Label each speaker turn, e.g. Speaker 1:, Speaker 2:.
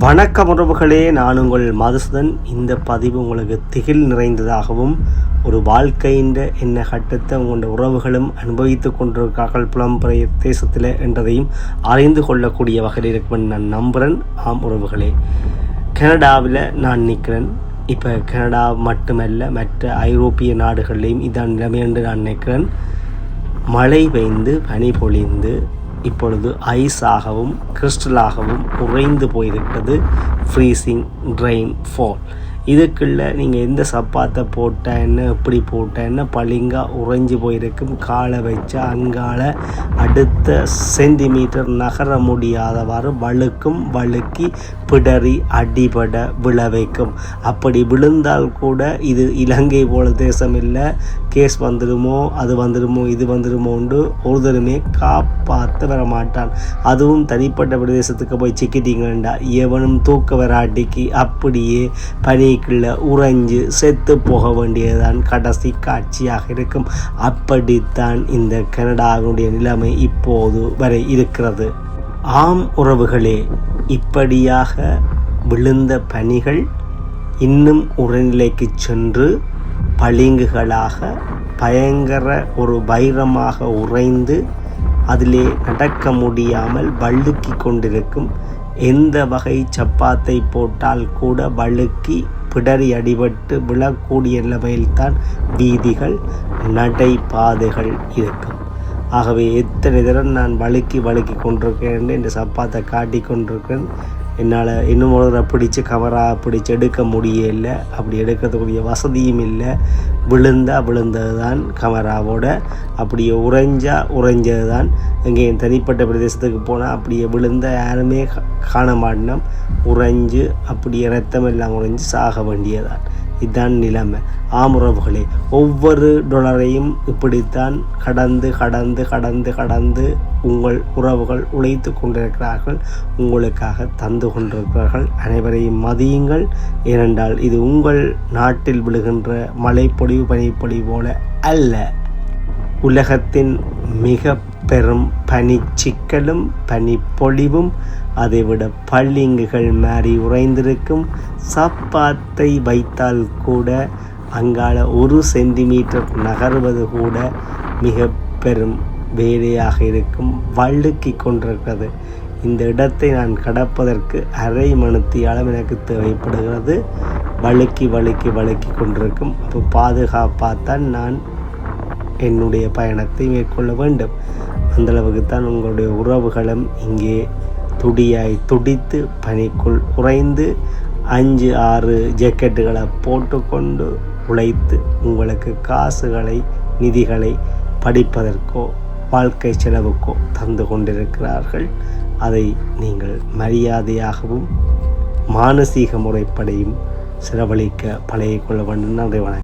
Speaker 1: வணக்கம் உறவுகளே நான் உங்கள் மதுசூதன். இந்த பதிவு உங்களுக்கு திகில் நிறைந்ததாகவும் ஒரு வாழ்க்கையின் என்ன கட்டத்தை உங்களுடைய உறவுகளும் அனுபவித்து கொண்டிருக்கார்கள் புலம்பெயர் தேசத்தில் என்றதையும் அறிந்து கொள்ளக்கூடிய வகையில் இருக்கும் நான் நம்புகிறேன் ஆம் உறவுகளே கனடாவில் நான் நிற்கிறேன். இப்போ கனடா மட்டுமல்ல மற்ற ஐரோப்பிய நாடுகளிலையும் இதான் நிலைமை என்று நான் நினைக்கிறேன். மழை பெய்ந்து பனி பொழிந்து இப்பொழுது ஐஸாகவும் கிறிஸ்டலாகவும் உறைந்து போயிருக்கிறது. ஃப்ரீசிங் ட்ரெயின் ஃபால் இதுக்குள்ள நீங்கள் எந்த சப்பாத்தை போட்ட என்ன எப்படி போட்ட என்ன பளிங்கா உறைஞ்சி போயிருக்கும் காலை வச்சா அங்கால அடுத்த சென்டிமீட்டர் நகர முடியாதவாறு வழுக்கும் வழுக்கி பிடறி அடிபட விழ வைக்கும். அப்படி விழுந்தால் கூட இது இலங்கை போல தேசம் இல்லை கேஸ் வந்துடுமோ அது வந்துடுமோ இது வந்துடுமோண்டு ஒருத்தருமே காப்பாற்ற வர மாட்டான் அதுவும் தனிப்பட்ட பிரதேசத்துக்கு போய் சிக்கிட்டீங்கண்டா எவனும் தூக்க வராட்டிக்கு அப்படியே பனி தண்ணிக்குள்ளே உறைஞ்சு செத்து போக வேண்டியதுதான் கடைசி காட்சியாக இருக்கும். அப்படித்தான் இந்த கனடாவினுடைய நிலைமை இப்போது வரை இருக்கிறது. ஆம் உறவுகளே இப்படியாக விழுந்த பனிகள் இன்னும் உறநிலைக்கு சென்று பளிங்குகளாக பயங்கர ஒரு வைரமாக உறைந்து அதிலே நடக்க முடியாமல் வழுக்கி கொண்டிருக்கும். எந்த வகை சப்பாத்தை போட்டால் கூட வழுக்கி பிடரி அடிபட்டு விழக்கூடிய நிலைமையில்தான் வீதிகள் நடைபாதைகள் இருக்கும். ஆகவே எத்தனை தடவை நான் வழுக்கி வழுக்கி கொண்டிருக்கேன் என்று சப்பாத்தை காட்டி கொண்டிருக்கேன் என்னால் இன்னும் ஒருத்தரை பிடிச்சி கவராக பிடிச்சி எடுக்க முடியல. அப்படி எடுக்கிறதுக்குரிய வசதியும் இல்லை. விழுந்தா விழுந்தது தான் கமராவோட அப்படியே உறைஞ்சா உறைஞ்சது தான் இங்கே என் தனிப்பட்ட பிரதேசத்துக்கு போனால் அப்படியே விழுந்த யாருமே கா- காண மாட்டினோம் உறைஞ்சு அப்படியே ரத்தம் எல்லாம் உறைஞ்சு சாக வேண்டியதான் இதுதான் நிலைமை. ஆமுறவுகளே ஒவ்வொரு டொலரையும் இப்படித்தான் கடந்து கடந்து கடந்து கடந்து உங்கள் உறவுகள் உழைத்து கொண்டிருக்கிறார்கள் உங்களுக்காக தந்து கொண்டிருக்கிறார்கள். அனைவரையும் மதியுங்கள். ஏனென்றால் இது உங்கள் நாட்டில் விழுகின்ற மழைப்பொழிவு பனிப்பொழிவு போல அல்ல. உலகத்தின் மிக பெரும் பனிச்சிக்கலும் பனிப்பொழிவும் அதைவிட பள்ளிங்குகள் மாறி உறைந்திருக்கும் சப்பாத்தை வைத்தால் கூட அங்கால ஒரு சென்டிமீட்டர் நகர்வது கூட மிக பெரும் வேலையாக இருக்கும் வழுக்கி கொண்டிருக்கிறது. இந்த இடத்தை நான் கடப்பதற்கு அரை மணித்தியாலம் எனக்கு தேவைப்படுகிறது. வழுக்கி வழுக்கி வழுக்கி கொண்டிருக்கும். அப்போ பாதுகாப்பாகத்தான் நான் என்னுடைய பயணத்தை மேற்கொள்ள வேண்டும். அந்தளவுக்கு தான் உங்களுடைய உறவுகளும் இங்கே துடியாய் துடித்து பனிக்குள் உறைந்து அஞ்சு ஆறு ஜாக்கெட்டுகளை போட்டுக்கொண்டு உழைத்து உங்களுக்கு காசுகளை நிதிகளை படிப்பதற்கோ வாழ்க்கை செலவுக்கோ தந்து கொண்டிருக்கிறார்கள். அதை நீங்கள் மரியாதையாகவும் மானசீக முறைப்படையும் செலவழிக்க பழகிக்கொள்ள வேண்டும். நன்றி வணக்கம்.